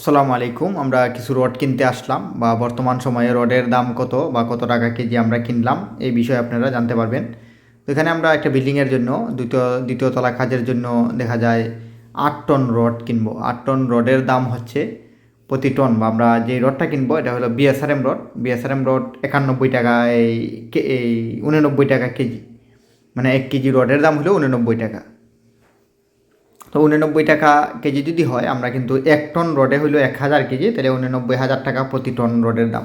আসসালামু আলাইকুম। আমরা কিছু রড কিনতে আসলাম বা বর্তমান সময়ে রডের দাম কত বা কত টাকা কেজি আমরা কিনলাম এই বিষয়ে আপনারা জানতে পারবেন। তো এখানে আমরা একটা বিল্ডিংয়ের জন্য দ্বিতীয় দ্বিতীয় তলা কাজের জন্য দেখা যায় আট টন রড কিনবো। আট টন রডের দাম হচ্ছে প্রতি টন বা আমরা যে রডটা কিনবো এটা হলো বিএসআরএম রড। বিএসআরএম রড একানব্বই টাকা এই এই উননব্বই টাকা কেজি। মানে এক কেজি রডের দাম হলো উননব্বই টাকা। তো উননব্বই টাকা কেজি যদি হয়, আমরা কিন্তু এক টন রডে হইল এক হাজার কেজি, তাহলে উননব্বই হাজার টাকা প্রতি টন রডের দাম।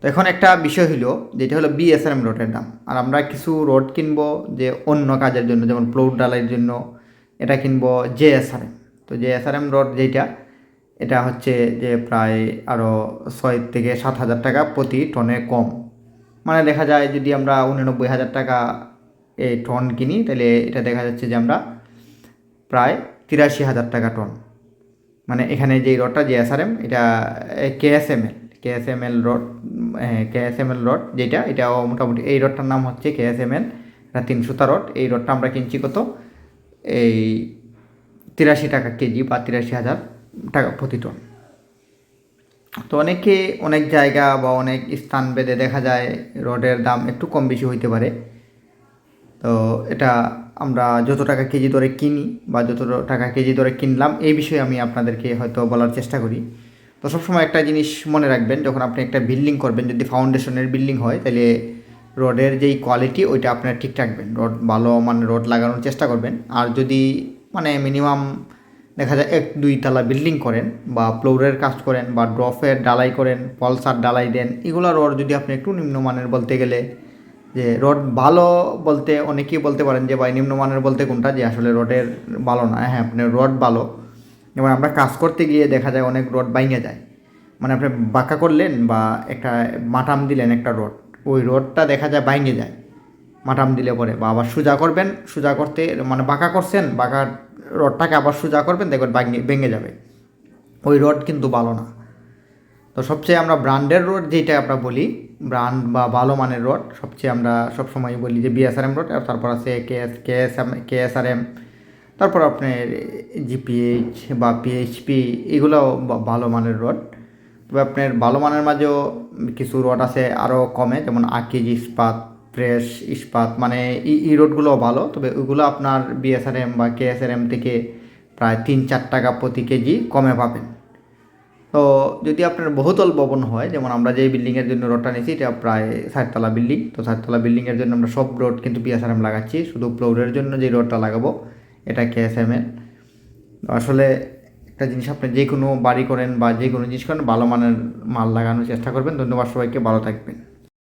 তো এখন একটা বিষয় হইল, যেটা হলো বিএসআরএম রডের দাম। আর আমরা কিছু রড কিনবো যে অন্য কাজের জন্য, যেমন প্লৌড ডালাইয়ের জন্য, এটা কিনবো জেএসআরএম তো জেএসআরএম রড যেটা এটা হচ্ছে যে প্রায় আরও ছয় থেকে সাত হাজার টাকা প্রতি টনে কম। মানে দেখা যায় যদি আমরা উননব্বই হাজার টাকা এই টন কিনি, তাহলে এটা দেখা যাচ্ছে যে আমরা প্রায় তিরাশি হাজার টাকা টন মানে এখানে যেই রডটা, যে এসআরএম এটা K S M L K S M L rod K S M L rod যেটা, এটাও মোটামুটি, এই রডটার নাম হচ্ছে কে এস এম এল এটা তিন সুতা রড। এই রডটা আমরা কিনছি কত? এই তিরাশি টাকা কেজি বা তিরাশি হাজার টাকা প্রতি টন তো অনেকে অনেক জায়গা বা অনেক স্থান বেদে দেখা যায় রডের দাম একটু কম বেশি হইতে পারে। তো এটা আমরা যত টাকা কেজি দরে কিনি বা যত টাকা কেজি দরে কিনলাম, এই বিষয়ে আমি আপনাদেরকে হয়তো বলার চেষ্টা করি। তো সবসময় একটা জিনিস মনে রাখবেন, যখন আপনি একটা বিল্ডিং করবেন, যদি ফাউন্ডেশনের বিল্ডিং হয়, তাহলে রডের যেই কোয়ালিটি, ওইটা আপনারা ঠিক রাখবেন। রড ভালো মানে রড লাগানোর চেষ্টা করবেন। আর যদি মানে মিনিমাম দেখা যায় এক, দুই তালা বিল্ডিং করেন বা ফ্লোরের কাজ করেন বা ড্রফের ডালাই করেন, পলসার ডালাই দেন এগুলো রড যদি আপনি একটু নিম্নমানের বলতে গেলে যে রড ভালো বলতে অনেকেই বলতে পারেন যে ভাই নিম্নমানের বলতে কোনটা যে আসলে রডের ভালো না। হ্যাঁ আপনার রড ভালো। এবার আমরা কাজ করতে গিয়ে দেখা যায় অনেক রড বাইঙে যায়। মানে আপনি বাঁকা করলেন বা একটা মাটাম দিলেন একটা রড, ওই রডটা দেখা যায় বাইঙে যায়। মাটাম দিলে পরে বা আবার সোজা করবেন, সোজা করতে মানে বাঁকা করছেন, বাঁকা রডটাকে আবার সোজা করবেন, দেখবেন ভেঙে যাবে। ওই রড কিন্তু ভালো না। তো সবচেয়ে আমরা ব্র্যান্ডের রড যেটা আমরা বলি, ব্র্যান্ড বা ভালো মানের রড, সবচেয়ে আমরা সবসময় বলি যে বিএসআরএম রড তারপর আছে K S K S M K S R M তারপর আপনার জিপিএইচ বা পিএইচপি এগুলোও ভালো মানের রড। তবে আপনার ভালো মানের মাঝেও কিছু রড আছে আরও কমে, যেমন আকিজ ইস্পাত, ফ্রেশ ইস্পাত মানে এই রোডগুলোও ভালো, তবে ওইগুলো আপনার বিএসআরএম বা কেএসআরএম থেকে প্রায় তিন চার টাকা প্রতি কেজি কমে পাবেন। তো যদি আপনার বহুতল ভবন হয়, যেমন আমরা যেই বিল্ডিংয়ের জন্য রোডটা নিয়েছি, এটা প্রায় সাততলা বিল্ডিং। তো সাততলা বিল্ডিংয়ের জন্য আমরা সব রোড কিন্তু পিএসআরএম লাগাচ্ছি। শুধু ফ্লোরের জন্য যে রোডটা লাগাবো, এটা কেএসএমএল আসলে একটা জিনিস, আপনি যে কোনো বাড়ি করেন বা যে কোনো জিনিস করেন, ভালো মানের মাল লাগানোর চেষ্টা করবেন। ধন্যবাদ সবাইকে, ভালো থাকবেন।